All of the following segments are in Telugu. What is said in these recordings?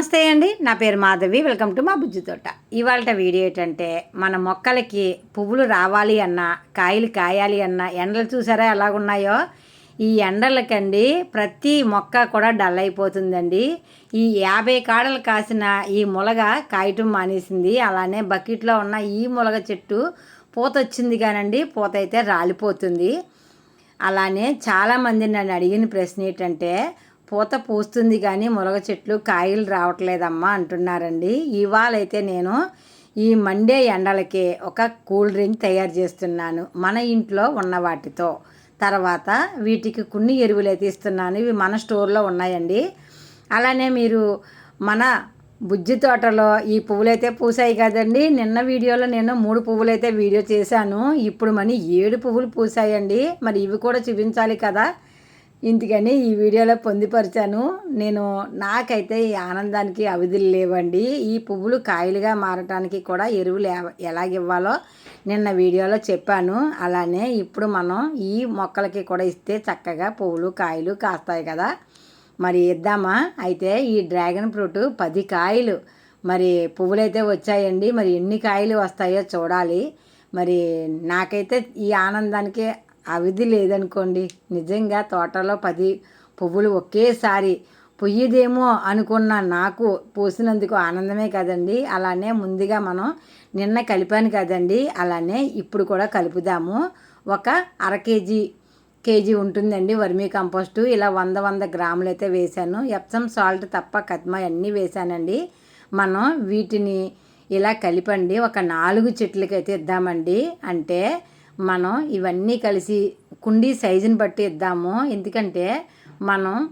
నమస్తే అండి. నా పేరు మాధవి. వెల్కమ్ టు మా బుజ్జి తోట. ఇవాళ వీడియో ఏంటంటే మన మొక్కలకి పువ్వులు రావాలి అన్నా కాయలు కాయాలి అన్నా ఎండలు చూసారా ఎలాగున్నాయో? ఈ ఎండలకండి ప్రతి మొక్క కూడా డల్ అయిపోతుందండి. ఈ యాభై కాడలు కాసిన ఈ ములగ కాయటం మానేసింది. అలానే బకెట్లో ఉన్న ఈ ములగ చెట్టు పూత వచ్చింది కానండి. పూత అయితే రాలిపోతుంది. అలానే చాలామంది నన్ను అడిగిన ప్రశ్న ఏంటంటే పూత పూస్తుంది కానీ మునగ చెట్లు కాయలు రావట్లేదమ్మా అంటున్నారండి. ఇవాళ అయితే నేను ఈ మండే ఎండలకి ఒక కూల్ డ్రింక్ తయారు చేస్తున్నాను. మన ఇంట్లో ఉన్న వాటితో. తర్వాత వీటికి కొన్ని ఎరువులు అయితే ఇస్తున్నాను ఇవి మన స్టోర్లో ఉన్నాయండి. అలానే మీరు మన బుజ్జి తోటలో ఈ పువ్వులైతే పూసాయి కదండి. నిన్న వీడియోలో నేను మూడు పువ్వులైతే వీడియో చేశాను. ఇప్పుడు మనీ ఏడు పువ్వులు పూసాయండి. మరి ఇవి కూడా చూపించాలి కదా. ఇందుకని ఈ వీడియోలో పొందిపరిచాను. నేను నాకైతే ఈ ఆనందానికి అవధులు లేవండి. ఈ పువ్వులు కాయలుగా మారటానికి కూడా ఎరువులు ఎలాగివ్వాలో నిన్న వీడియోలో చెప్పాను. అలానే ఇప్పుడు మనం ఈ మొక్కలకి కూడా ఇస్తే చక్కగా పువ్వులు కాయలు కాస్తాయి కదా. మరి ఇద్దామా? అయితే ఈ డ్రాగన్ ఫ్రూట్ పది కాయలు. మరి పువ్వులు అయితే వచ్చాయండి. మరి ఎన్ని కాయలు వస్తాయో చూడాలి. మరి నాకైతే ఈ ఆనందానికి అవధి లేదనుకోండి. నిజంగా తోటలో పది పువ్వులు ఒకేసారి పొయ్యిదేమో అనుకున్న నాకు పూసినందుకు ఆనందమే కదండి. అలానే ముందుగా మనం నిన్న కలిపాను కదండి. అలానే ఇప్పుడు కూడా కలుపుదాము. ఒక అర కేజీ కేజీ ఉంటుందండి వర్మీ కంపోస్టు. ఇలా వంద వంద గ్రాములు అయితే వేశాను. ఎప్సమ్ సాల్ట్ తప్ప కద్మ అన్నీ వేశానండి. మనం వీటిని ఇలా కలిపండి. ఒక నాలుగు చెట్లకి అయితే ఇద్దామండి. అంటే మనం ఇవన్నీ కలిసి కుండీ సైజుని బట్టి ఇద్దాము. ఎందుకంటే మనం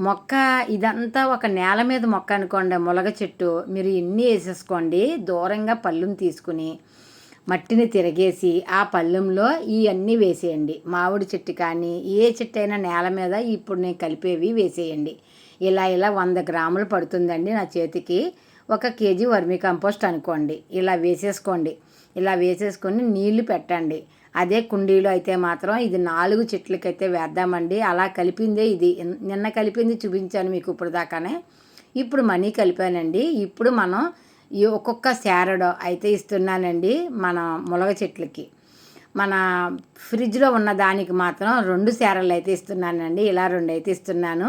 మొక్క ఇదంతా ఒక నేల మీద మొక్క అనుకోండి ములగ చెట్టు. మీరు ఎన్ని వేసేసుకోండి. దూరంగా పళ్ళుని తీసుకుని మట్టిని తిరగేసి ఆ పళ్ళెంలో ఇవన్నీ వేసేయండి. మామిడి చెట్టు కానీ ఏ చెట్టు అయినా నేల మీద ఇప్పుడు నేను కలిపేవి వేసేయండి. ఇలా ఇలా వంద గ్రాములు పడుతుందండి నా చేతికి. ఒక కేజీ వర్మీ కంపోస్ట్ అనుకోండి. ఇలా వేసేసుకోండి. ఇలా వేసేసుకొని నీళ్ళు పెట్టండి. అదే కుండీలో అయితే మాత్రం ఇది నాలుగు చెట్లకైతే వేద్దామండి. అలా కలిపిందే ఇది. నిన్న కలిపింది చూపించాను మీకు ఇప్పుడు దాకానే ఇప్పుడు మనీ కలిపానండి. ఇప్పుడు మనం ఈ ఒక్కొక్క శారడ్ అయితే ఇస్తున్నానండి మన ములగ చెట్లకి. మన ఫ్రిడ్జ్లో ఉన్న దానికి మాత్రం రెండు శారలు అయితే ఇస్తున్నానండి. ఇలా రెండు అయితే ఇస్తున్నాను.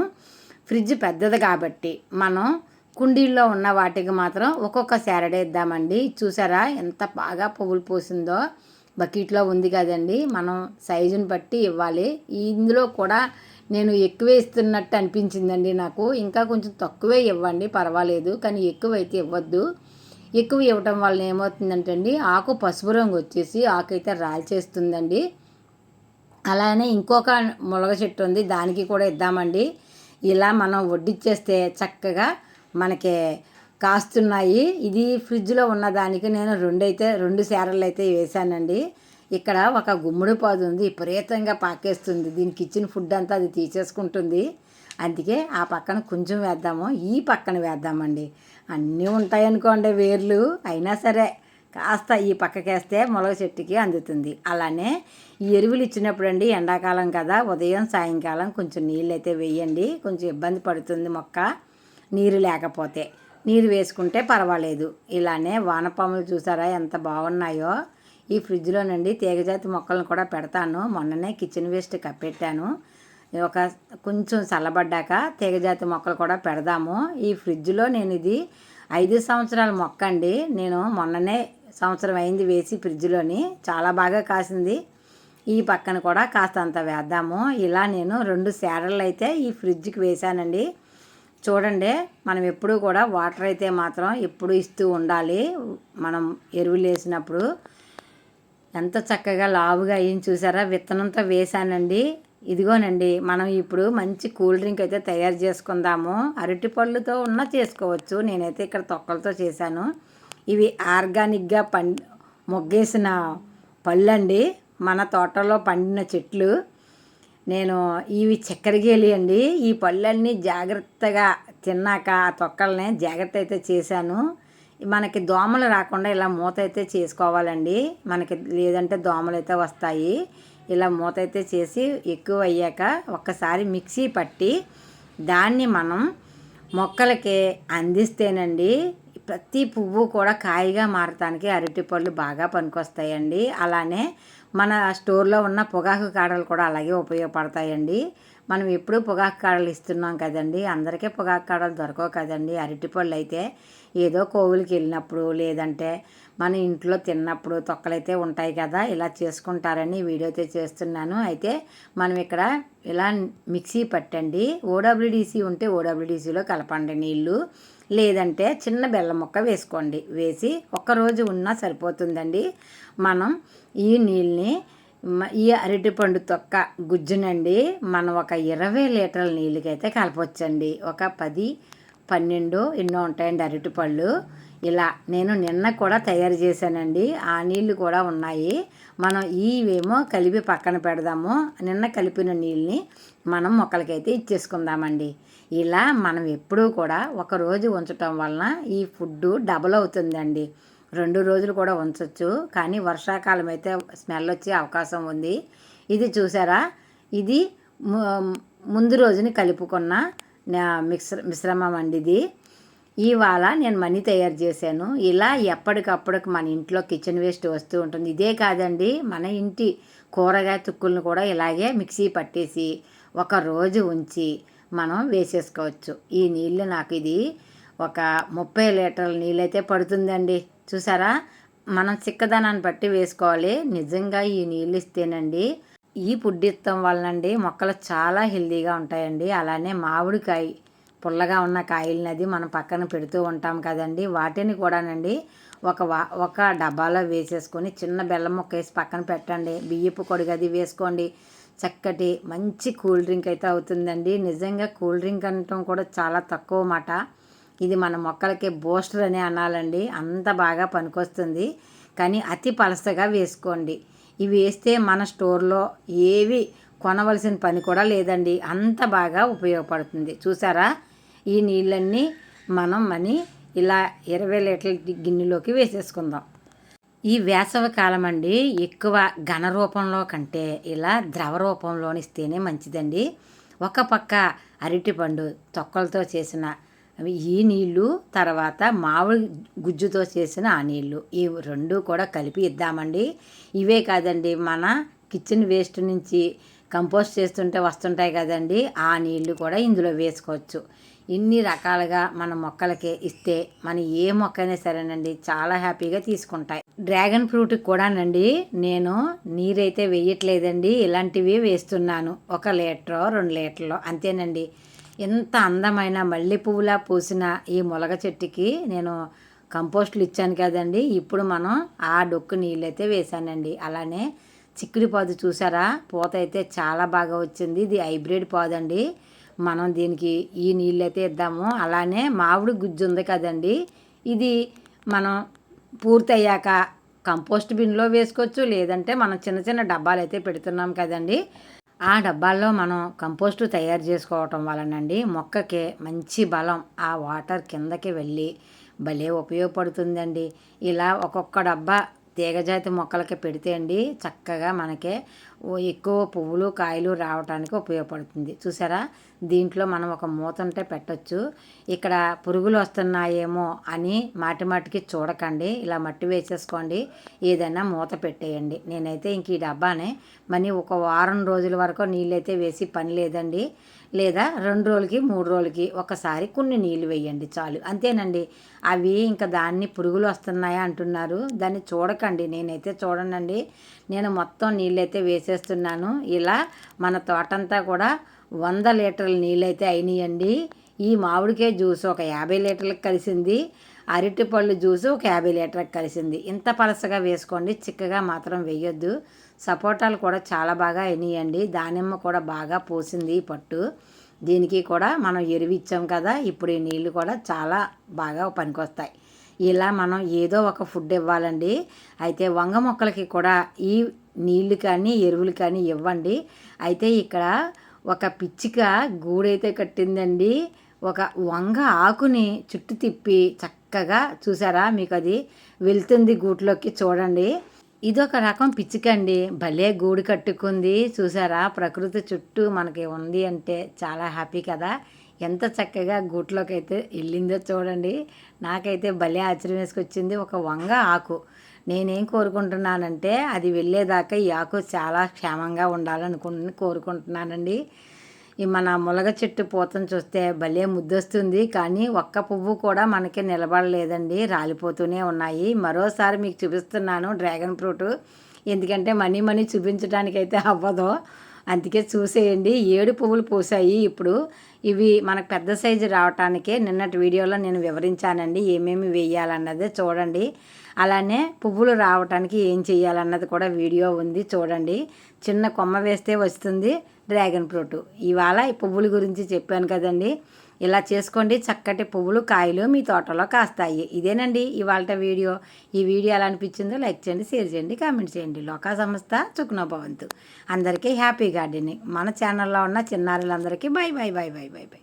ఫ్రిడ్జ్ పెద్దది కాబట్టి మనం కుండీల్లో ఉన్న వాటికి మాత్రం ఒక్కొక్క శారడే ఇద్దామండి. చూసారా ఎంత బాగా పువ్వులు పోసిందో. బకెట్లో ఉంది కదండి. మనం సైజుని బట్టి ఇవ్వాలి. ఇందులో కూడా నేను ఎక్కువే ఇస్తున్నట్టు అనిపించిందండి నాకు. ఇంకా కొంచెం తక్కువే ఇవ్వండి పర్వాలేదు. కానీ ఎక్కువైతే ఇవ్వద్దు. ఎక్కువ ఇవ్వటం వల్ల ఏమవుతుందంటే అండి ఆకు పసుపు రంగు వచ్చేసి ఆకు అయితే రాల్చేస్తుందండి. అలానే ఇంకొక ములగ చెట్టు ఉంది దానికి కూడా ఇద్దామండి. ఇలా మనం వడ్డిచ్చేస్తే చక్కగా మనకి కాస్తున్నాయి. ఇది ఫ్రిడ్జ్లో ఉన్న దానికి నేను రెండైతే రెండు సేరలు అయితే వేసానండి ఇక్కడ ఒక గుమ్మడి పాదు ఉంది విపరీతంగా పాకేస్తుంది. దీనికి ఇచ్చిన ఫుడ్ అంతా అది తీసేసుకుంటుంది. అందుకే ఆ పక్కన కొంచెం వేద్దాము ఈ పక్కన వేద్దామండి. అన్నీ ఉంటాయనుకోండి వేర్లు అయినా సరే కాస్త ఈ పక్కకేస్తే మొలగ చెట్టుకి అందుతుంది. అలానే ఈ ఎరువులు ఇచ్చినప్పుడు అండి ఎండాకాలం కదా ఉదయం సాయంకాలం కొంచెం నీళ్ళు అయితే వేయండి. కొంచెం ఇబ్బంది పడుతుంది మొక్క నీరు లేకపోతే. నీరు వేసుకుంటే పర్వాలేదు. ఇలానే వానపాములు చూసారా ఎంత బాగున్నాయో. ఈ ఫ్రిడ్జ్లో నుండి తీగజాతి మొక్కలను కూడా పెడతాను. మొన్ననే కిచెన్ వేస్ట్ కప్పెట్టాను. ఒక కొంచెం చల్లబడ్డాక తీగజాతి మొక్కలు కూడా పెడదాము. ఈ ఫ్రిడ్జ్లో నేను ఇది ఐదు సంవత్సరాల మొక్క అండి నేను మొన్ననే సంవత్సరం అయింది వేసి ఫ్రిడ్జ్లోని. చాలా బాగా కాసింది. ఈ పక్కన కూడా కాస్త అంత వేద్దాము. ఇలా నేను రెండు సేరలు అయితే ఈ ఫ్రిడ్జ్కి వేశానండి. చూడండి మనం ఎప్పుడూ కూడా వాటర్ అయితే మాత్రం ఎప్పుడు ఇస్తూ ఉండాలి. మనం ఎరువులు వేసినప్పుడు ఎంత చక్కగా లావుగా అయ్యింది చూసారా? విత్తనంతో వేసానండి ఇదిగోనండి మనం ఇప్పుడు మంచి కూల్ డ్రింక్ అయితే తయారు చేసుకుందాము. అరటి పళ్ళుతో ఉన్న చేసుకోవచ్చు. నేనైతే ఇక్కడ తొక్కలతో చేశాను. ఇవి ఆర్గానిక్గా పండి మొగ్గేసిన పళ్ళండి. మన తోటలో పండిన చెట్లు. నేను ఇవి చక్కెరగేలి అండి. ఈ పళ్ళన్నీ జాగ్రత్తగా తిన్నాక ఆ తొక్కల్ని జాగ్రత్త అయితే చేశాను. మనకి దోమలు రాకుండా ఇలా మూత అయితే చేసుకోవాలండి. మనకి లేదంటే దోమలు అయితే వస్తాయి. ఇలా మూత అయితే చేసి ఎక్కువ అయ్యాక ఒక్కసారి మిక్సీ పట్టి దాన్ని మనం మొక్కలకి అందిస్తేనండి ప్రతి పువ్వు కూడా కాయగా మారటానికి అరటి పళ్ళు బాగా పనికొస్తాయండి. అలానే మన స్టోర్లో ఉన్న పొగాకు కాడలు కూడా అలాగే ఉపయోగపడతాయండి. మనం ఎప్పుడూ పొగాకు కాడలు ఇస్తున్నాం కదండి. అందరికీ పొగాకు కాడలు దొరకవు కదండి. అరటిపళ్ళు అయితే ఏదో కోవులకి వెళ్ళినప్పుడు లేదంటే మన ఇంట్లో తిన్నప్పుడు తొక్కలైతే ఉంటాయి కదా ఇలా చేసుకుంటారని వీడియో అయితే చేస్తున్నాను. అయితే మనం ఇక్కడ ఇలా మిక్సీ పట్టండి. ఓడబ్ల్యూడిసి ఉంటే ఓడబ్ల్యూడిసిలో కలపండి నీళ్ళు. లేదంటే చిన్న బెల్లం ముక్క వేసుకోండి. వేసి ఒక్కరోజు ఉన్నా సరిపోతుందండి. మనం ఈ నీళ్ళని ఈ అరటిపండు తొక్క గుజ్జునండి. మనం ఒక ఇరవై లీటర్ల నీళ్ళకైతే కలపొచ్చండి. ఒక పది పన్నెండు ఎన్నో ఉంటాయండి అరటిపళ్ళు ఇలా నేను నిన్న కూడా తయారు చేశానండి. ఆ నీళ్ళు కూడా ఉన్నాయి. మనం ఇవేమో కలిపి పక్కన పెడదాము. నిన్న కలిపిన నీళ్ళని మనం మొక్కలకైతే ఇచ్చేసుకుందామండి. ఇలా మనం ఎప్పుడూ కూడా ఒక రోజు ఉంచటం వలన ఈ ఫుడ్ డబుల్ అవుతుందండి. రెండు రోజులు కూడా ఉంచవచ్చు కానీ వర్షాకాలం అయితే స్మెల్ వచ్చే అవకాశం ఉంది. ఇది చూసారా? ఇది ముందు రోజుని కలుపుకున్న నా- మిశ్రమం అండి ఇది ఇవాళ నేను మనీ తయారు చేశాను. ఇలా ఎప్పటికప్పుడు మన ఇంట్లో కిచెన్ వేస్ట్ వస్తూ ఉంటుంది. ఇదే కాదండి మన ఇంటి కూరగాయ తుక్కులను కూడా ఇలాగే మిక్సీ పట్టేసి ఒక రోజు ఉంచి మనం వేసేసుకోవచ్చు. ఈ నీళ్ళు నాకు ఇది ఒక ముప్పై లీటర్ల నీళ్ళైతే పడుతుందండి. చూసారా? మనం చిక్కదనాన్ని బట్టి వేసుకోవాలి. నిజంగా ఈ నీళ్ళు ఇస్తేనండి ఈ ఫుడ్ వలనండి మొక్కలు చాలా హెల్తీగా ఉంటాయండి. అలానే మామిడికాయ పుల్లగా ఉన్న కాయలనది మనం పక్కన పెడుతూ ఉంటాం కదండి. వాటిని కూడానండి ఒక వా ఒక డబ్బాలో వేసేసుకొని చిన్న బెల్లం ముక్క వేసి పక్కన పెట్టండి. బియ్యపు కొడుగది వేసుకోండి. చక్కటి మంచి కూల్ డ్రింక్ అయితే అవుతుందండి. నిజంగా కూల్ డ్రింక్ అనటం కూడా చాలా తక్కువ మాట. ఇది మన మొక్కలకి బూస్టర్ అని అనాలండి. అంత బాగా పనికొస్తుంది. కానీ అతి పలసగా వేసుకోండి. ఇవి వేస్తే మన స్టోర్లో ఏవి కొనవలసిన పని కూడా లేదండి. అంత బాగా ఉపయోగపడుతుంది. చూసారా? ఈ నీళ్ళన్నీ మనం మనీ ఇలా ఇరవై లీటర్ల గిన్నెలోకి వేసేసుకుందాం. ఈ వేసవి కాలం అండి ఎక్కువ ఘన రూపంలో కంటే ఇలా ద్రవ రూపంలోనిస్తేనే మంచిదండి. ఒక పక్క అరటిపండు తొక్కలతో చేసిన ఈ నీళ్ళు తర్వాత మామిడి గుజ్జుతో చేసిన ఆ నీళ్ళు. ఈ రెండు కూడా కలిపి ఇద్దామండి. ఇవే కాదండి మన కిచెన్ వేస్ట్ నుంచి కంపోస్ట్ చేస్తుంటే వస్తుంటాయి కదండి ఆ నీళ్ళు కూడా ఇందులో వేసుకోవచ్చు. ఇన్ని రకాలుగా మన మొక్కలకి ఇస్తే మన ఏ మొక్కైనా సరేనండి చాలా హ్యాపీగా తీసుకుంటాయి. డ్రాగన్ ఫ్రూట్కి కూడానండి నేను నీరైతే వేయట్లేదండి ఇలాంటివి వేస్తున్నాను. ఒక లీటరో రెండు లీటర్లో అంతేనండి. ఎంత అందమైన మల్లె పువ్వులా పూసిన ఈ మొలగ చెట్టుకి నేను కంపోస్టులు ఇచ్చాను కదండి. ఇప్పుడు మనం ఆ డొక్కు నీళ్ళైతే వేసానండి అలానే చిక్కుడు పాదు చూసారా? పూత అయితే చాలా బాగా వచ్చింది. ఇది హైబ్రిడ్ పాదు అండి మనం దీనికి ఈ నీళ్ళు అయితే ఇద్దాము. అలానే మామిడి గుజ్జు ఉంది కదండి. ఇది మనం పూర్తయ్యాక కంపోస్ట్ బిన్లో వేసుకోవచ్చు. లేదంటే మనం చిన్న చిన్న డబ్బాలు అయితే పెడుతున్నాం కదండి. ఆ డబ్బాల్లో మనం కంపోస్టు తయారు చేసుకోవటం వలనండి మొక్కకి మంచి బలం ఆ వాటర్ కిందకి వెళ్ళి భలే ఉపయోగపడుతుందండి. ఇలా ఒక్కొక్క డబ్బా తీగజాతి మొక్కలకి పెడితే అండి చక్కగా మనకి ఎక్కువ పువ్వులు కాయలు రావడానికి ఉపయోగపడుతుంది. చూసారా? దీంట్లో మనం ఒక మూత ఉంటే పెట్టొచ్చు. ఇక్కడ పురుగులు వస్తున్నాయేమో అని మాటి మాటికి చూడకండి. ఇలా మట్టి వేసేసుకోండి. ఏదైనా మూత పెట్టేయండి. నేనైతే ఇంక ఈ డబ్బానే మనీ ఒక వారం రోజుల వరకు నీళ్ళైతే వేసి పని లేదండి. లేదా రెండు రోజులకి మూడు రోజులకి ఒకసారి కొన్ని నీళ్ళు వేయండి చాలు. అంతేనండి. అవి ఇంకా దాన్ని పురుగులు వస్తున్నాయా అంటున్నారు. దాన్ని చూడకండి నేనైతే చూడనండి. నేను మొత్తం నీళ్ళైతే వేసేస్తున్నాను. ఇలా మన తోటంతా కూడా వంద లీటర్ల నీళ్ళైతే అయినాయండి. ఈ మామిడికాయ జ్యూస్ ఒక యాభై లీటర్లకు కలిసింది. అరటిపళ్ళు జ్యూస్ ఒక యాభై లీటర్కి కలిసింది. ఇంత పలసగా వేసుకోండి. చిక్కగా మాత్రం వేయొద్దు. సపోటాలు కూడా చాలా బాగా అయినాయండి. దానిమ్మ కూడా బాగా పోసింది ఈ పట్టు. దీనికి కూడా మనం ఎరువు ఇచ్చాం కదా. ఇప్పుడు ఈ నీళ్ళు కూడా చాలా బాగా పనికొస్తాయి. ఇలా మనం ఏదో ఒక ఫుడ్ ఇవ్వాలండి. అయితే వంగ మొక్కలకి కూడా ఈ నీళ్ళు కానీ ఎరువులు కానీ ఇవ్వండి. అయితే ఇక్కడ ఒక పిచ్చిక గూడైతే కట్టిందండి. ఒక వంగ ఆకుని చుట్టు తిప్పి చక్కగా చూసారా మీకు అది వెళ్తుంది గూట్లోకి చూడండి. ఇదొక రకం పిచ్చికండి భలే గూడు కట్టుకుంది. చూసారా? ప్రకృతి చుట్టూ మనకి ఉంది అంటే చాలా హ్యాపీ కదా. ఎంత చక్కగా గూట్లోకి అయితే వెళ్ళిందో చూడండి. నాకైతే భలే ఆశ్చర్యం వేసుకొచ్చింది. ఒక వంగ ఆకు. నేనేం కోరుకుంటున్నానంటే అది వెళ్ళేదాకా ఈ ఆకు చాలా క్షేమంగా ఉండాలనుకు కోరుకుంటున్నానండి. ఈ మన ములగ చెట్టు పూతను చూస్తే భలే ముద్దొస్తుంది. కానీ ఒక్క పువ్వు కూడా మనకి నిలబడలేదండి. రాలిపోతూనే ఉన్నాయి. మరోసారి మీకు చూపిస్తున్నాను డ్రాగన్ ఫ్రూట్. ఎందుకంటే మనీ మనీ చూపించడానికైతే అవ్వదు. అందుకే చూసేయండి. ఏడు పువ్వులు పూసాయి ఇప్పుడు. ఇవి మనకు పెద్ద సైజు రావటానికే నిన్నటి వీడియోలో నేను వివరించానండి. ఏమేమి వేయాలన్నది చూడండి. అలానే పువ్వులు రావటానికి ఏం చేయాలన్నది కూడా వీడియో ఉంది చూడండి. చిన్న కొమ్మ వేస్తే వస్తుంది. Dragon fruit. ఇవాళ ఈ పువ్వుల గురించి చెప్పాను కదండి. ఇలా చేసుకోండి. చక్కటి పువ్వులు కాయలు మీ తోటలో కాస్తాయి. ఇదేనండి ఇవాళ వీడియో. ఈ వీడియో ఎలా అనిపించిందో లైక్ చేయండి షేర్ చేయండి కామెంట్ చేయండి. లోకా సంస్థ చుకున భవంతు. అందరికీ హ్యాపీ గార్డెనింగ్. మన ఛానల్లో ఉన్న చిన్నారులందరికీ bye bye bye bye bye bye.